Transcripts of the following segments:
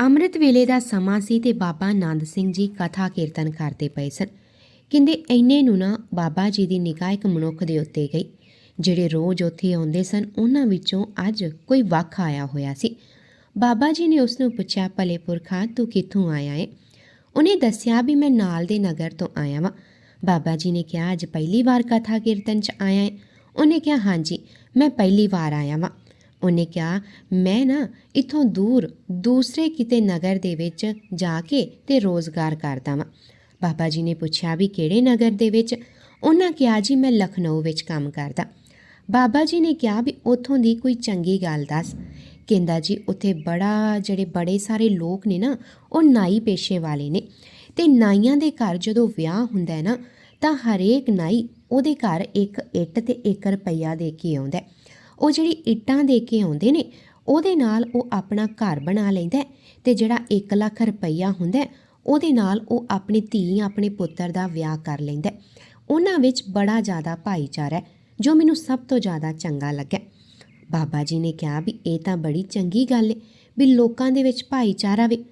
ਅੰਮ੍ਰਿਤ ਵੇਲੇ ਦਾ ਸਮਾਂ ਸੀ ਤੇ ਬਾਬਾ ਆਨੰਦ ਸਿੰਘ ਜੀ ਕਥਾ ਕੀਰਤਨ ਕਰਦੇ ਪਏ ਸਨ। ਕਹਿੰਦੇ ਇੰਨੇ ਨੂੰ ਨਾ ਬਾਬਾ ਜੀ ਦੀ ਨਿਗਾਹ ਇੱਕ ਮਨੁੱਖ ਦੇ ਉੱਤੇ ਗਈ। ਜਿਹੜੇ ਰੋਜ਼ ਉੱਥੇ ਆਉਂਦੇ ਸਨ, ਉਹਨਾਂ ਵਿੱਚੋਂ ਅੱਜ ਕੋਈ ਵੱਖ ਆਇਆ ਹੋਇਆ ਸੀ। ਬਾਬਾ ਜੀ ਨੇ ਉਸ ਨੂੰ ਪੁੱਛਿਆ, ਭਲੇ ਪੁਰਖਾ ਤੂੰ ਕਿੱਥੋਂ ਆਇਆ ਏ? ਉਹਨੇ ਦੱਸਿਆ ਵੀ ਮੈਂ ਨਾਲ ਦੇ ਨਗਰ ਤੋਂ ਆਇਆ ਵਾਂ। ਬਾਬਾ ਜੀ ਨੇ ਕਿਹਾ, ਅੱਜ ਪਹਿਲੀ ਵਾਰ ਕਥਾ ਕੀਰਤਨ 'ਚ ਆਇਆ ਏ। ਉਹਨੇ ਕਿਹਾ, ਹਾਂਜੀ, ਮੈਂ ਪਹਿਲੀ ਵਾਰ ਆਇਆ ਵਾਂ। ਉਹਨੇ ਕਿਹਾ, ਮੈਂ ਨਾ ਇਥੋਂ ਦੂਰ, ਦੂਸਰੇ ਕਿਤੇ ਨਗਰ ਦੇ ਵਿੱਚ ਜਾ ਕੇ ਤੇ ਰੋਜ਼ਗਾਰ ਕਰਦਾ ਵਾਂ। ਬਾਬਾ ਜੀ ਨੇ ਪੁੱਛਿਆ ਵੀ ਕਿਹੜੇ ਨਗਰ ਦੇ ਵਿੱਚ? ਉਹਨਾਂ ਕਿਹਾ, ਜੀ, ਮੈਂ ਲਖਨਊ ਵਿੱਚ ਕੰਮ ਕਰਦਾ। ਬਾਬਾ ਜੀ ਨੇ ਕਿਹਾ ਵੀ ਉੱਥੋਂ ਦੀ ਕੋਈ ਚੰਗੀ ਗੱਲ ਦੱਸ। ਕਹਿੰਦਾ, ਜੀ, ਉੱਥੇ ਬੜਾ, ਜਿਹੜੇ ਬੜੇ ਸਾਰੇ ਲੋਕ ਨੇ ਨਾ, ਉਹ ਨਾਈ ਪੇਸ਼ੇ ਵਾਲੇ ਨੇ ਤੇ ਨਾਈਆਂ ਦੇ ਘਰ ਜਦੋਂ ਵਿਆਹ ਹੁੰਦਾ ਹੈ ਨਾ, ਤਾਂ ਹਰੇਕ ਨਾਈ ਉਹਦੇ ਘਰ ਇੱਕ ਇੱਟ ਤੇ ਇੱਕ ਰੁਪਈਆ ਦੇ ਕੇ ਆਉਂਦਾ ਹੈ। ਉਹ ਜਿਹੜੀ ਇੱਟਾਂ ਦੇ ਕੇ ਆਉਂਦੇ ਨੇ, ਉਹਦੇ ਨਾਲ ਉਹ ਆਪਣਾ ਘਰ ਬਣਾ ਲੈਂਦਾ ਹੈ ਤੇ ਜਿਹੜਾ 1 ਲੱਖ ਰੁਪਈਆ ਹੁੰਦਾ ਉਹਦੇ ਨਾਲ ਉਹ ਆਪਣੀ ਧੀ, ਆਪਣੇ ਪੁੱਤਰ ਦਾ ਵਿਆਹ ਕਰ ਲੈਂਦਾ ਉਹਨਾਂ ਵਿੱਚ ਬੜਾ ਜ਼ਿਆਦਾ ਭਾਈਚਾਰਾ ਹੈ, ਜੋ ਮੈਨੂੰ ਸਭ ਤੋਂ ਜ਼ਿਆਦਾ ਚੰਗਾ ਲੱਗਾ ਬਾਬਾ ਜੀ ਨੇ ਕਿਹਾ ਵੀ ਇਹ ਤਾਂ ਬੜੀ ਚੰਗੀ ਗੱਲ ਹੈ ਵੀ ਲੋਕਾਂ ਦੇ ਵਿੱਚ ਭਾਈਚਾਰਾ ਵੇ।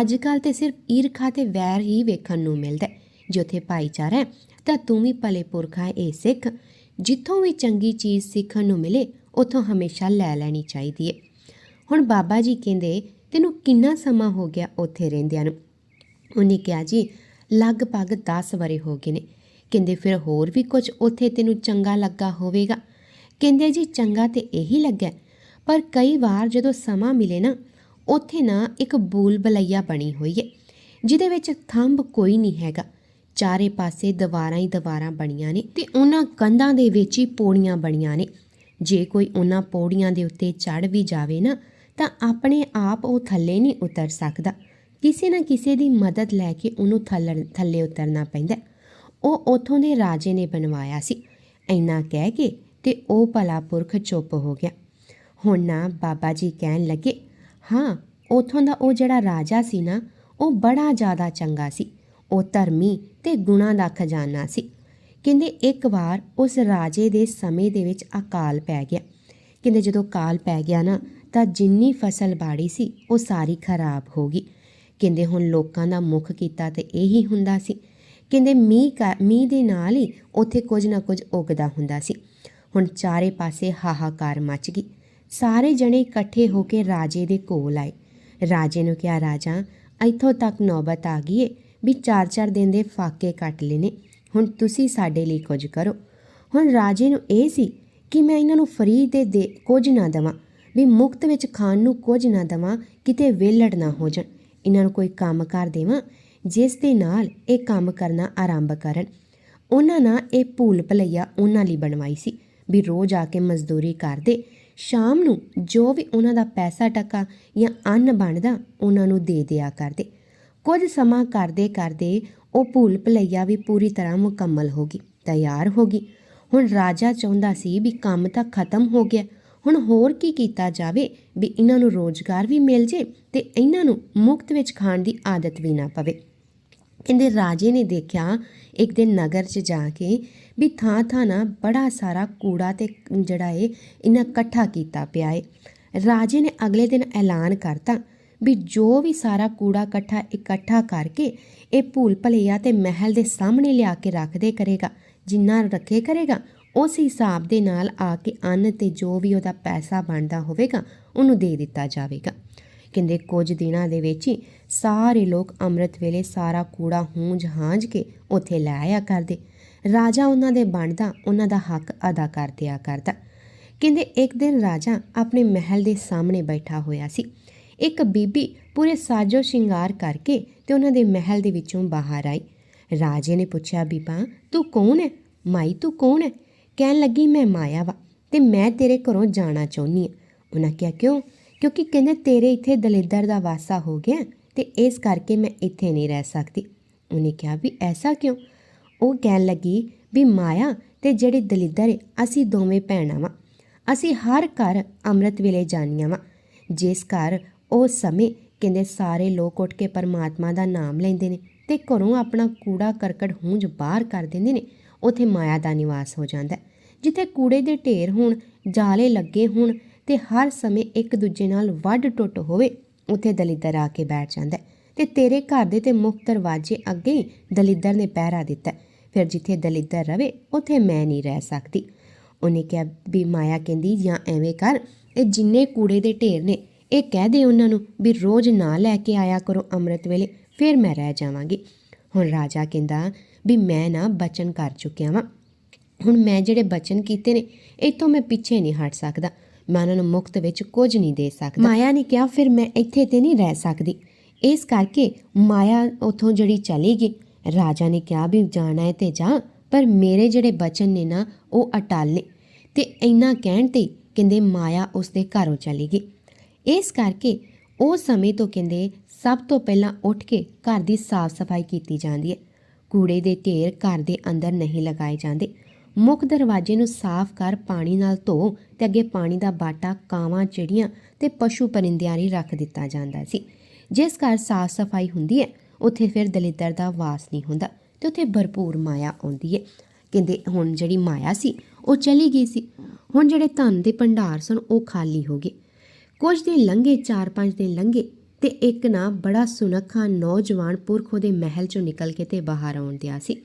ਅੱਜ ਕੱਲ ਤੇ ਸਿਰਫ ਈਰਖਾ ਤੇ ਵੈਰ ਹੀ ਵੇਖਣ ਨੂੰ ਮਿਲਦਾ ਹੈ। ਜੇ ਉੱਥੇ ਭਾਈਚਾਰਾ ਹੈ, ਤਾਂ ਤੂੰ ਵੀ ਭਲੇ ਪੁਰਖਾ ਇਹ ਸਿੱਖ। ਜਿੱਥੋਂ ਵੀ ਚੰਗੀ ਚੀਜ਼ ਸਿੱਖਣ ਨੂੰ ਮਿਲੇ ਉੱਥੋਂ ਹਮੇਸ਼ਾ ਲੈ ਲੈਣੀ ਚਾਹੀਦੀ ਹੈ ਹੁਣ ਬਾਬਾ ਜੀ ਕਹਿੰਦੇ, ਤੈਨੂੰ ਕਿੰਨਾ ਸਮਾਂ ਹੋ ਗਿਆ ਉੱਥੇ ਰਹਿੰਦਿਆਂ ਨੂੰ? ਉਹਨੇ ਕਿਹਾ, ਜੀ, ਲਗਭਗ 10 ਵਰੇ ਹੋ ਗਏ ਨੇ। ਕਹਿੰਦੇ, ਫਿਰ ਹੋਰ ਵੀ ਕੁਝ ਉੱਥੇ ਤੈਨੂੰ ਚੰਗਾ ਲੱਗਾ ਹੋਵੇਗਾ? ਕਹਿੰਦੇ, ਜੀ, ਚੰਗਾ ਤੇ ਇਹੀ ਲੱਗਾ ਪਰ ਕਈ ਵਾਰ ਜਦੋਂ ਸਮਾਂ ਮਿਲੇ ਨਾ, ਉੱਥੇ ਨਾ ਇੱਕ ਬੂਲ ਬਲਈਆ ਬਣੀ ਹੋਈ ਹੈ ਜਿਹਦੇ ਵਿੱਚ ਥੰਬ ਕੋਈ ਨਹੀਂ ਹੈਗਾ। ਚਾਰੇ ਪਾਸੇ ਦੀਵਾਰਾਂ ਹੀ ਦੀਵਾਰਾਂ ਬਣੀਆਂ ਨੇ ਤੇ ਉਹਨਾਂ ਕੰਧਾਂ ਦੇ ਵਿੱਚ ਹੀ ਪੌੜੀਆਂ ਬਣੀਆਂ ਨੇ। ਜੇ ਕੋਈ ਉਹਨਾਂ ਪੌੜੀਆਂ ਦੇ ਉੱਤੇ ਚੜ ਵੀ ਜਾਵੇ ਨਾ, ਤਾਂ ਆਪਣੇ ਆਪ ਉਹ ਥੱਲੇ ਨਹੀਂ ਉਤਰ ਸਕਦਾ। ਕਿਸੇ ਨਾ ਕਿਸੇ ਦੀ ਮਦਦ ਲੈ ਕੇ ਉਹਨੂੰ ਥੱਲੇ ਥੱਲੇ ਉਤਰਨਾ ਪੈਂਦਾ। ਉਹ ਉਥੋਂ ਦੇ ਰਾਜੇ ਨੇ ਬਣਵਾਇਆ ਸੀ। ਇੰਨਾ ਕਹਿ ਕੇ ਤੇ ਉਹ ਭਲਾ ਪੁਰਖ ਚੁੱਪ ਹੋ ਗਿਆ। ਹੁਣ ਨਾ ਬਾਬਾ ਜੀ ਕਹਿਣ ਲੱਗੇ, ਹਾਂ, ਉਥੋਂ ਦਾ ਉਹ ਜਿਹੜਾ ਰਾਜਾ ਸੀ ਨਾ, ਉਹ ਬੜਾ ਜ਼ਿਆਦਾ ਚੰਗਾ ਸੀ। ਉਹ ਧਰਮੀ ਤੇ ਗੁਣਾ ਦਾ ਖਜ਼ਾਨਾ ਸੀ। ਕਹਿੰਦੇ ਇੱਕ ਵਾਰ ਉਸ ਰਾਜੇ ਦੇ ਸਮੇਂ ਦੇ ਵਿੱਚ ਅਕਾਲ ਪੈ ਗਿਆ। ਕਹਿੰਦੇ ਜਦੋਂ ਕਾਲ ਪੈ ਗਿਆ ਨਾ, ਤਾਂ ਜਿੰਨੀ ਫਸਲ ਬਾੜੀ ਸੀ, ਉਹ ਸਾਰੀ ਖਰਾਬ ਹੋ ਗਈ। ਕਹਿੰਦੇ ਹੁਣ ਲੋਕਾਂ ਦਾ ਮੁੱਖ ਕੀਤਾ ਤੇ ਇਹੀ ਹੁੰਦਾ ਸੀ। ਕਹਿੰਦੇ ਮੀਂਹ ਕਾ, ਮੀਂਹ ਦੇ ਨਾਲ ਹੀ ਉੱਥੇ ਕੁਝ ਨਾ ਕੁਝ ਉਗਦਾ ਹੁੰਦਾ ਸੀ। ਹੁਣ ਚਾਰੇ ਪਾਸੇ ਹਾਹਾਕਾਰ ਮਚ ਗਈ। ਸਾਰੇ ਜਣੇ ਇਕੱਠੇ ਹੋ ਕੇ ਰਾਜੇ ਦੇ ਕੋਲ ਆਏ। ਰਾਜੇ ਨੂੰ ਕਿਹਾ, ਰਾਜਾ, ਇੱਥੋਂ ਤੱਕ ਨੌਬਤ ਆ ਗਈ ਏ ਵੀ ਚਾਰ ਚਾਰ ਦਿਨ ਦੇ ਫਾਕੇ ਕੱਟ ਲੈਨੇ ਹੁਣ ਤੁਸੀਂ ਸਾਡੇ ਲਈ ਕੁਝ ਕਰੋ। ਹੁਣ ਰਾਜੇ ਨੂੰ ਇਹ ਸੀ ਕਿ ਮੈਂ ਇਹਨਾਂ ਨੂੰ ਫਰੀ ਤੇ ਦੇ ਕੁਝ ਨਾ ਦਵਾਂ, ਵੀ ਮੁਕਤ ਵਿੱਚ ਖਾਣ ਨੂੰ ਕੁਝ ਨਾ ਦਵਾਂ, ਕਿਤੇ ਵਿਹਲੜ ਨਾ ਹੋ ਜਾਣ। ਇਹਨਾਂ ਨੂੰ ਕੋਈ ਕੰਮ ਕਰ ਦੇਵਾਂ, ਜਿਸ ਦੇ ਨਾਲ ਇਹ ਕੰਮ ਕਰਨਾ ਆਰੰਭ ਕਰਨ। ਉਹਨਾਂ ਨਾਲ ਇਹ ਭੂਲ ਭਲਈਆ ਉਹਨਾਂ ਲਈ ਬਣਵਾਈ ਸੀ ਵੀ ਰੋਜ਼ ਆ ਕੇ ਮਜ਼ਦੂਰੀ ਕਰਦੇ। ਸ਼ਾਮ ਨੂੰ ਜੋ ਵੀ ਉਹਨਾਂ ਦਾ ਪੈਸਾ ਟਕਾ ਜਾਂ ਅੰਨ ਬਣਦਾ, ਉਹਨਾਂ ਨੂੰ ਦੇ ਦਿਆ ਕਰਦੇ। ਕੁਝ ਸਮਾਂ ਕਰਦੇ ਕਰਦੇ ਉਹ ਭੂਲ ਭਲਈਆ ਵੀ ਪੂਰੀ ਤਰ੍ਹਾਂ ਮੁਕੰਮਲ ਹੋ ਗਈ, ਤਿਆਰ ਹੋ ਗਈ। ਹੁਣ ਰਾਜਾ ਚਾਹੁੰਦਾ ਸੀ ਵੀ ਕੰਮ ਤਾਂ ਖਤਮ ਹੋ ਗਿਆ। ਹੁਣ ਹੋਰ ਕੀ ਕੀਤਾ ਜਾਵੇ ਵੀ ਇਹਨਾਂ ਨੂੰ ਰੋਜ਼ਗਾਰ ਵੀ ਮਿਲ ਜੇ ਤੇ ਇਹਨਾਂ ਨੂੰ ਮੁਕਤ ਵਿੱਚ ਖਾਣ ਦੀ ਆਦਤ ਵੀ ਨਾ ਪਵੇ। ਕਹਿੰਦੇ ਰਾਜੇ ਨੇ ਦੇਖਿਆ ਇੱਕ ਦਿਨ ਨਗਰ 'ਚ ਜਾ ਕੇ ਵੀ ਥਾਂ ਥਾਂ ਨਾ ਬੜਾ ਸਾਰਾ ਕੂੜਾ ਤੇ ਜਿਹੜਾ ਏ, ਇਹਨਾਂ ਇਕੱਠਾ ਕੀਤਾ ਪਿਆ ਏ। ਰਾਜੇ ਨੇ ਅਗਲੇ ਦਿਨ ਐਲਾਨ ਕਰਤਾ ਵੀ ਜੋ ਵੀ ਸਾਰਾ ਕੂੜਾ ਇਕੱਠਾ ਇਕੱਠਾ ਕਰਕੇ ਇਹ ਭੂਲ ਭਲੇਆ ਤੇ ਮਹਿਲ ਦੇ ਸਾਹਮਣੇ ਲਿਆ ਕੇ ਰੱਖਦੇ ਕਰੇਗਾ, ਜਿੰਨਾ ਰੱਖੇ ਕਰੇਗਾ, ਉਸ ਹਿਸਾਬ ਦੇ ਨਾਲ ਆ ਕੇ ਅੰਨ ਤੇ ਜੋ ਵੀ ਉਹਦਾ ਪੈਸਾ ਬਣਦਾ ਹੋਵੇਗਾ, ਉਹਨੂੰ ਦੇ ਦਿੱਤਾ ਜਾਵੇਗਾ। ਕਹਿੰਦੇ ਕੁਝ ਦਿਨਾਂ ਦੇ ਵਿੱਚ ਹੀ ਸਾਰੇ ਲੋਕ ਅੰਮ੍ਰਿਤ ਵੇਲੇ ਸਾਰਾ ਕੂੜਾ ਹੂੰਝ ਹਾਂਝ ਕੇ ਉੱਥੇ ਲੈ ਆਇਆ ਕਰਦੇ। ਰਾਜਾ ਉਹਨਾਂ ਦੇ ਬਣਦਾ, ਉਹਨਾਂ ਦਾ ਹੱਕ ਅਦਾ ਕਰ ਦਿਆ ਕਰਦਾ। ਕਹਿੰਦੇ ਇੱਕ ਦਿਨ ਰਾਜਾ ਆਪਣੇ ਮਹਿਲ ਦੇ ਸਾਹਮਣੇ ਬੈਠਾ ਹੋਇਆ ਸੀ। ਇੱਕ ਬੀਬੀ ਪੂਰੇ ਸਾਜੋ ਸ਼ਿੰਗਾਰ ਕਰਕੇ ਤੇ ਉਹਨਾਂ ਦੇ ਮਹਿਲ ਦੇ ਵਿੱਚੋਂ ਬਾਹਰ ਆਈ। ਰਾਜੇ ਨੇ ਪੁੱਛਿਆ, ਬੀਬਾ, ਤੂੰ ਕੌਣ ਹੈ? ਮਾਈ ਤੂੰ ਕੌਣ ਹੈ? ਕਹਿਣ ਲੱਗੀ, ਮੈਂ ਮਾਇਆ ਵਾ ਤੇ ਮੈਂ ਤੇਰੇ ਘਰੋਂ ਜਾਣਾ ਚਾਹੁੰਦੀ ਹਾਂ। ਉਹਨਾਂ ਕਿਹਾ, ਕਿਉਂ? ਕਿਉਂਕਿ ਕਹਿੰਦੇ ਤੇਰੇ ਇੱਥੇ ਦਲਿੱਦਰ ਦਾ ਵਾਸਾ ਹੋ ਗਿਆ ਤੇ ਇਸ ਕਰਕੇ ਮੈਂ ਇੱਥੇ ਨਹੀਂ ਰਹਿ ਸਕਦੀ। ਉਹਨੇ ਕਿਹਾ, ਵੀ ਐਸਾ ਕਿਉਂ? ਉਹ ਕਹਿਣ ਲੱਗੀ, ਵੀ ਮਾਇਆ ਤੇ ਜਿਹੜੇ ਦਲਿੱਦਰ ਅਸੀਂ ਦੋਵੇਂ ਭੈਣਾਂ ਵਾਂ। ਅਸੀਂ ਹਰ ਘਰ ਅੰਮ੍ਰਿਤ ਵੇਲੇ ਜਾਣੀਆਂ ਵਾਂ। ਜਿਸ ਘਰ ਉਸ ਸਮੇਂ ਕਹਿੰਦੇ ਸਾਰੇ ਲੋਕ ਉੱਠ ਕੇ ਪਰਮਾਤਮਾ ਦਾ ਨਾਮ ਲੈਂਦੇ ਨੇ ਤੇ ਘਰੋਂ ਆਪਣਾ ਕੂੜਾ ਕਰਕਟ ਹੂੰਝ ਬਾਹਰ ਕਰ ਦਿੰਦੇ ਨੇ, ਉਥੇ ਮਾਇਆ ਦਾ ਨਿਵਾਸ ਹੋ ਜਾਂਦਾ ਜਿੱਥੇ ਕੂੜੇ ਦੇ ਢੇਰ ਹੋਣ, ਜਾਲੇ ਲੱਗੇ ਹੋਣ ਤੇ ਹਰ ਸਮੇਂ ਇੱਕ ਦੂਜੇ ਨਾਲ ਵੱਢ ਟੁੱਟ ਹੋਵੇ, ਉੱਥੇ ਦਲਿੱਦਰ ਆ ਕੇ ਬੈਠ ਜਾਂਦਾ ਹੈ। ਤੇ ਤੇਰੇ ਘਰ ਦੇ ਤੇ ਮੁੱਖ ਦਰਵਾਜ਼ੇ ਅੱਗੇ ਹੀ ਦਲਿੱਦਰ ਨੇ ਪਹਿਰਾ ਦਿੱਤਾ ਫਿਰ ਜਿੱਥੇ ਦਲਿੱਦਰ ਰਵੇ, ਉੱਥੇ ਮੈਂ ਨਹੀਂ ਰਹਿ ਸਕਦੀ। ਉਹਨੇ ਕਿਹਾ ਵੀ ਮਾਇਆ ਕਹਿੰਦੀ ਜਾਂ ਐਵੇਂ ਕਰ, ਇਹ ਜਿੰਨੇ ਕੂੜੇ ਦੇ ਢੇਰ ਨੇ ਇਹ ਕਹਿ ਦੇ ਉਹਨਾਂ ਨੂੰ ਵੀ ਰੋਜ਼ ਨਾ ਲੈ ਕੇ ਆਇਆ ਕਰੋ ਅੰਮ੍ਰਿਤ ਵੇਲੇ, ਫਿਰ ਮੈਂ ਰਹਿ ਜਾਵਾਂਗੀ। ਹੁਣ ਰਾਜਾ ਕਹਿੰਦਾ ਵੀ ਮੈਂ ਨਾ ਬਚਨ ਕਰ ਚੁੱਕਿਆ ਵਾਂ। ਹੁਣ ਮੈਂ ਜਿਹੜੇ ਬਚਨ ਕੀਤੇ ਨੇ ਇਤੋਂ ਮੈਂ ਪਿੱਛੇ ਨਹੀਂ ਹਟ ਸਕਦਾ। ਮੈਂ ਉਹਨਾਂ ਨੂੰ ਮੁਕਤ ਵਿੱਚ ਕੁਝ ਨਹੀਂ ਦੇ ਸਕਦਾ। ਮਾਇਆ ਨੇ ਕਿਹਾ, ਫਿਰ ਮੈਂ ਇੱਥੇ ਤੇ ਨਹੀਂ ਰਹਿ ਸਕਦੀ। ਇਸ ਕਰਕੇ ਮਾਇਆ ਉਥੋਂ ਜਿਹੜੀ ਚਲੀ ਗਈ, ਰਾਜਾ ਨੇ ਕਿਹਾ ਵੀ ਜਾਣਾ ਹੈ ਤੇ ਜਾ, ਪਰ ਮੇਰੇ ਜਿਹੜੇ ਬਚਨ ਨੇ ਨਾ, ਉਹ ਅਟਲ ਨੇ। ਤੇ ਇੰਨਾ ਕਹਿਣ ਤੇ ਕਹਿੰਦੇ ਮਾਇਆ ਉਸਦੇ ਘਰੋਂ ਚਲੀ ਗਈ। ਇਸ ਕਰਕੇ ਉਹ ਸਮੇਂ ਤੋਂ ਕਹਿੰਦੇ ਸਭ ਤੋਂ ਪਹਿਲਾਂ ਉੱਠ ਕੇ ਘਰ ਦੀ ਸਾਫ਼ ਸਫ਼ਾਈ ਕੀਤੀ ਜਾਂਦੀ ਹੈ। ਕੂੜੇ ਦੇ ਢੇਰ ਘਰ ਦੇ ਅੰਦਰ ਨਹੀਂ ਲਗਾਏ ਜਾਂਦੇ। ਮੁੱਖ ਦਰਵਾਜ਼ੇ ਨੂੰ ਸਾਫ਼ ਕਰ ਪਾਣੀ ਨਾਲ ਧੋ ਤੇ ਅੱਗੇ ਪਾਣੀ ਦਾ ਬਾਟਾ, ਕਾਵਾਂ, ਚਿੜੀਆਂ ਤੇ ਪਸ਼ੂ ਪਰਿੰਦਿਆਂ ਲਈ ਰੱਖ ਦਿੱਤਾ ਜਾਂਦਾ ਸੀ। ਜਿਸ ਘਰ ਸਾਫ਼ ਸਫ਼ਾਈ ਹੁੰਦੀ ਹੈ, ਉੱਥੇ ਫਿਰ ਦਲਿੱਦਰ ਦਾ ਵਾਸ ਨਹੀਂ ਹੁੰਦਾ ਤੇ ਉੱਥੇ ਭਰਪੂਰ ਮਾਇਆ ਆਉਂਦੀ ਹੈ। ਕਹਿੰਦੇ ਹੁਣ ਜਿਹੜੀ ਮਾਇਆ ਸੀ, ਉਹ ਚਲੀ ਗਈ ਸੀ। ਹੁਣ ਜਿਹੜੇ ਧਨ ਦੇ ਭੰਡਾਰ ਸਨ, ਉਹ ਖਾਲੀ ਹੋ ਗਏ। ਕੁਝ ਦਿਨ ਲੰਘੇ 4-5 ਦਿਨ ਲੰਘੇ ਤੇ ਇੱਕ ਨਾ ਬੜਾ ਸੁਨੱਖਾ ਨੌਜਵਾਨ ਪੁਰਖ ਉਹਦੇ ਮਹਿਲ ਚੋਂ ਨਿਕਲ ਕੇ ਤੇ ਬਾਹਰ ਆਉਣ ਦਿਆ ਸੀ।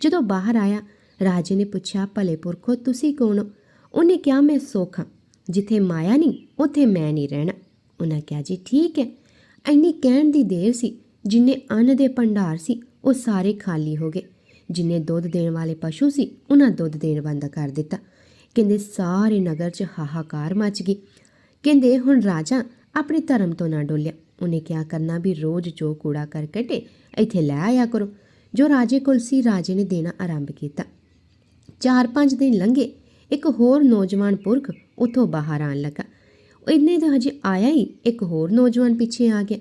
ਜਦੋਂ ਬਾਹਰ ਆਇਆ, ਰਾਜੇ ਨੇ ਪੁੱਛਿਆ, ਭਲੇ ਪੁਰਖੋ, ਤੁਸੀਂ ਕੌਣ ਹੋ? ਉਹਨੇ ਕਿਹਾ, ਮੈਂ ਸੁੱਖ ਹਾਂ। ਜਿੱਥੇ ਮਾਇਆ ਨਹੀਂ, ਉੱਥੇ ਮੈਂ ਨਹੀਂ ਰਹਿਣਾ। ਉਹਨਾਂ ਕਿਹਾ, ਜੀ ਠੀਕ ਹੈ। ਇੰਨੀ ਕਹਿਣ ਦੀ ਦੇਰ ਸੀ, ਜਿੰਨੇ ਅੰਨ ਦੇ ਭੰਡਾਰ ਸੀ, ਉਹ ਸਾਰੇ ਖਾਲੀ ਹੋ ਗਏ। ਜਿੰਨੇ ਦੁੱਧ ਦੇਣ ਵਾਲੇ ਪਸ਼ੂ ਸੀ, ਉਹਨਾਂ ਦੁੱਧ ਦੇਣ ਬੰਦ ਕਰ ਦਿੱਤਾ। ਕਹਿੰਦੇ, ਸਾਰੇ ਨਗਰ 'ਚ ਹਾਹਾਕਾਰ ਮਚ ਗਈ। ਕਹਿੰਦੇ ਹੁਣ ਰਾਜਾ ਆਪਣੇ ਧਰਮ ਤੋਂ ਨਾ ਡੋਲਿਆ। ਉਹਨੇ ਕਿਹਾ ਕਰਨਾ ਵੀ ਰੋਜ਼ ਜੋ ਕੂੜਾ ਕਰਕਟੇ ਇੱਥੇ ਲੈ ਆਇਆ ਕਰੋ। ਜੋ ਰਾਜੇ ਕੋਲ ਸੀ ਰਾਜੇ ਨੇ ਦੇਣਾ ਆਰੰਭ ਕੀਤਾ। ਚਾਰ ਪੰਜ ਦਿਨ ਲੰਘੇ ਇੱਕ ਹੋਰ ਨੌਜਵਾਨ ਪੁਰਖ ਉੱਥੋਂ ਬਾਹਰ ਆਣ ਲੱਗਾ। ਉਹ ਇੰਨੇ ਦਾ ਹਜੇ ਆਇਆ ਹੀ ਇੱਕ ਹੋਰ ਨੌਜਵਾਨ ਪਿੱਛੇ ਆ ਗਿਆ।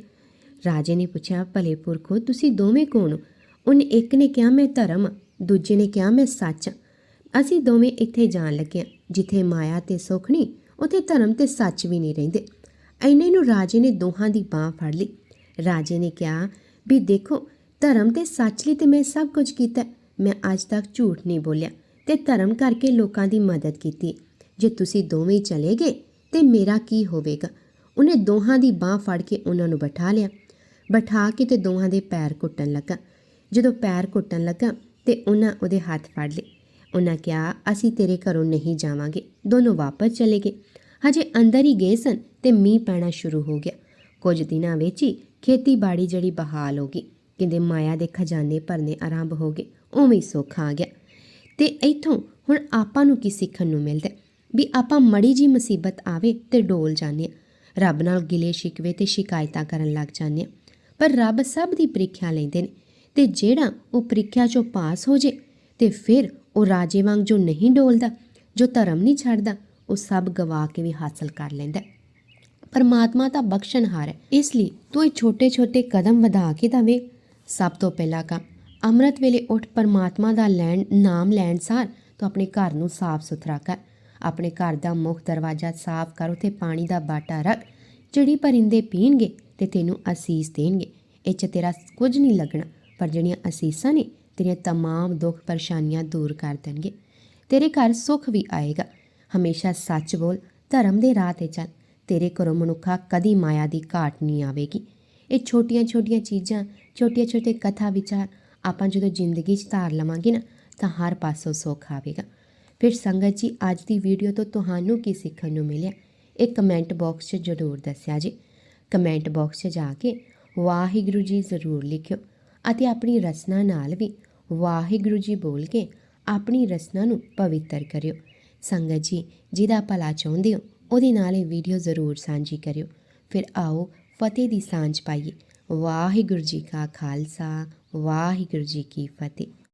ਰਾਜੇ ਨੇ ਪੁੱਛਿਆ ਭਲੇ ਪੁਰਖੋ ਤੁਸੀਂ ਦੋਵੇਂ ਕੌਣ ਹੋ? ਉਹਨੇ ਇੱਕ ਨੇ ਕਿਹਾ ਮੈਂ ਧਰਮ ਹਾਂ, ਦੂਜੇ ਨੇ ਕਿਹਾ ਮੈਂ ਸੱਚ ਹਾਂ। ਅਸੀਂ ਦੋਵੇਂ ਇੱਥੇ ਜਾਣ ਲੱਗੇ ਹਾਂ ਜਿੱਥੇ ਮਾਇਆ ਤੇ ਸੁੱਖ ਉੱਥੇ ਧਰਮ ਤੇ ਸੱਚ ਵੀ ਨਹੀਂ ਰਹਿੰਦੇ। ਐਨੇ ਨੂੰ ਰਾਜੇ ਨੇ ਦੋਹਾਂ ਦੀ ਬਾਹ ਫੜ ਲਈ। ਰਾਜੇ ਨੇ ਕਿਹਾ, ਵੀ ਦੇਖੋ, ਧਰਮ ਤੇ ਸੱਚ ਲਈ ਤੇ ਮੈਂ ਸਭ ਕੁਝ ਕੀਤਾ ਮੈਂ ਅੱਜ ਤੱਕ ਝੂਠ ਨਹੀਂ ਬੋਲਿਆ ਤੇ ਧਰਮ ਕਰਕੇ ਲੋਕਾਂ ਦੀ ਮਦਦ ਕੀਤੀ ਜੇ ਤੁਸੀਂ ਦੋਵੇਂ ਚਲੇ ਗਏ ਤੇ ਮੇਰਾ ਕੀ ਹੋਵੇਗਾ? ਉਹਨੇ ਦੋਹਾਂ ਦੀ ਬਾਹ ਫੜ ਕੇ ਉਹਨਾਂ ਨੂੰ ਬਿਠਾ ਲਿਆ। ਬਿਠਾ ਕੇ ਤੇ ਦੋਹਾਂ ਦੇ ਪੈਰ ਘੁੱਟਣ ਲੱਗਾ। ਜਦੋਂ ਪੈਰ ਘੁੱਟਣ ਲੱਗਾ ਤੇ ਉਹਨਾਂ ਉਹਦੇ ਹੱਥ ਫੜ ਲਏ। ਉਹਨਾਂ ਕਿਹਾ, ਅਸੀਂ ਤੇਰੇ ਘਰੋਂ ਨਹੀਂ ਜਾਵਾਂਗੇ। ਦੋਨੋਂ ਵਾਪਸ ਚਲੇ ਗਏ। ਹਜੇ ਅੰਦਰ ਹੀ ਗਏ ਸਨ ਤੇ ਮੀਂਹ ਪੈਣਾ ਸ਼ੁਰੂ ਹੋ ਗਿਆ। ਕੁਝ ਦਿਨਾਂ ਵਿੱਚ ਹੀ ਖੇਤੀਬਾੜੀ ਜਿਹੜੀ ਬਹਾਲ ਹੋ ਗਈ। ਕਹਿੰਦੇ ਮਾਇਆ ਦੇ ਖਜ਼ਾਨੇ ਭਰਨੇ ਆਰੰਭ ਹੋ ਗਏ। ਉਵੇਂ ਹੀ ਸੁੱਖ ਆ ਗਿਆ। ਤੇ ਇੱਥੋਂ ਹੁਣ ਆਪਾਂ ਨੂੰ ਕੀ ਸਿੱਖਣ ਨੂੰ ਮਿਲਦਾ ਵੀ ਆਪਾਂ ਮੜੀ ਜੀ ਮੁਸੀਬਤ ਆਵੇ ਤੇ ਡੋਲ ਜਾਂਦੇ ਹਾਂ। ਰੱਬ ਨਾਲ ਗਿਲੇ ਸ਼ਿਕਵੇ ਤੇ ਸ਼ਿਕਾਇਤਾਂ ਕਰਨ ਲੱਗ ਜਾਂਦੇ ਹਾਂ। ਪਰ ਰੱਬ ਸਭ ਦੀ ਪ੍ਰੀਖਿਆ ਲੈਂਦੇ ਨੇ। ਤੇ ਜਿਹੜਾ ਉਹ ਪ੍ਰੀਖਿਆ ਚੋਂ ਪਾਸ ਹੋ ਜੇ ਤੇ ਫਿਰ ਉਹ ਰਾਜੇ ਵਾਂਗ ਜੋ ਨਹੀਂ ਡੋਲਦਾ, ਜੋ ਧਰਮ ਨਹੀਂ ਛੱਡਦਾ, ਉਹ ਸਭ ਗਵਾ ਕੇ ਵੀ ਹਾਸਲ ਕਰ ਲੈਂਦਾ ਪਰਮਾਤਮਾ ਤਾਂ ਬਖਸ਼ਣਹਾਰ ਹੈ। ਇਸ ਲਈ ਤੂੰ ਇਹ ਛੋਟੇ-ਛੋਟੇ ਕਦਮ ਵਧਾ ਕੇ ਤਾਂ ਵੇ ਸਭ ਤੋਂ ਪਹਿਲਾ ਕੰਮ, ਅੰਮ੍ਰਿਤ ਵੇਲੇ ਉੱਠ ਪਰਮਾਤਮਾ ਦਾ ਲੈਣ, ਨਾਮ ਲੈਣ ਸਾਰ ਤੂੰ ਆਪਣੇ ਘਰ ਨੂੰ ਸਾਫ਼ ਸੁਥਰਾ ਕਰ। ਆਪਣੇ ਘਰ ਦਾ ਮੁੱਖ ਦਰਵਾਜ਼ਾ ਸਾਫ਼ ਕਰ, ਉਥੇ ਪਾਣੀ ਦਾ ਬਾਟਾ ਰੱਖ, ਜਿਹੜੀ ਪਰਿੰਦੇ ਪੀਣਗੇ ਤੇ ਤੈਨੂੰ ਅਸੀਸ ਦੇਣਗੇ। ਇਹ ਚ ਤੇਰਾ ਕੁਝ ਨਹੀਂ ਲੱਗਣਾ, ਪਰ ਜਿਹੜੀਆਂ ਅਸੀਸਾਂ ਨੇ ਤੇਰੀਆਂ तमाम ਦੁੱਖ ਪਰੇਸ਼ਾਨੀਆਂ ਦੂਰ ਕਰ ਦੇਣਗੇ ਤੇਰੇ ਘਰ ਸੁੱਖ ਵੀ ਆਏਗਾ ਹਮੇਸ਼ਾ ਸੱਚ ਬੋਲ ਧਰਮ ਦੇ ਰਾਹ ਤੇ ਚੱਲ ਤੇਰੇ ਘਰੋਂ ਮਨੁੱਖਾ ਕਦੀ ਮਾਇਆ ਦੀ ਘਾਟ ਨਹੀਂ ਆਵੇਗੀ ਇਹ ਛੋਟੀਆਂ-ਛੋਟੀਆਂ ਚੀਜ਼ਾਂ ਛੋਟੇ-ਛੋਟੇ ਕਥਾ ਵਿਚਾਰ ਆਪਾਂ ਜਦੋਂ ਜ਼ਿੰਦਗੀ 'ਚ ਧਾਰ ਲਵਾਂਗੇ ਨਾ ਤਾਂ ਹਰ ਪਾਸੋਂ ਸੁੱਖ ਆਵੇਗਾ ਫਿਰ ਸੰਗਤ ਜੀ ਅੱਜ ਦੀ ਵੀਡੀਓ ਤੋਂ ਤੁਹਾਨੂੰ ਕੀ ਸਿੱਖਣ ਨੂੰ ਮਿਲਿਆ ਇਹ ਕਮੈਂਟ ਬਾਕਸ 'ਚ ਜ਼ਰੂਰ ਦੱਸਿਆ ਜੀ ਕਮੈਂਟ ਬਾਕਸ 'ਚ ਜਾ ਕੇ ਵਾਹਿਗੁਰੂ ਜੀ ਜ਼ਰੂਰ ਲਿਖਿਓ ਅਤੇ ਆਪਣੀ ਰਸਨਾ ਨਾਲ ਵੀ ਵਾਹਿਗੁਰੂ ਜੀ ਬੋਲ ਕੇ ਆਪਣੀ ਰਸਨਾ ਨੂੰ ਪਵਿੱਤਰ ਕਰਿਓ। ਸੰਗਤ ਜੀ, ਜਿਹਦਾ ਭਲਾ ਚਾਹੁੰਦੇ ਹੋ, ਉਹਦੇ ਨਾਲ ਇਹ ਵੀਡੀਓ ਜ਼ਰੂਰ ਸਾਂਝੀ ਕਰਿਓ। ਫਿਰ ਆਓ ਫਤਿਹ ਦੀ ਸਾਂਝ ਪਾਈਏ। ਵਾਹਿਗੁਰੂ ਜੀ ਕਾ ਖਾਲਸਾ, ਵਾਹਿਗੁਰੂ ਜੀ ਕੀ ਫਤਿਹ।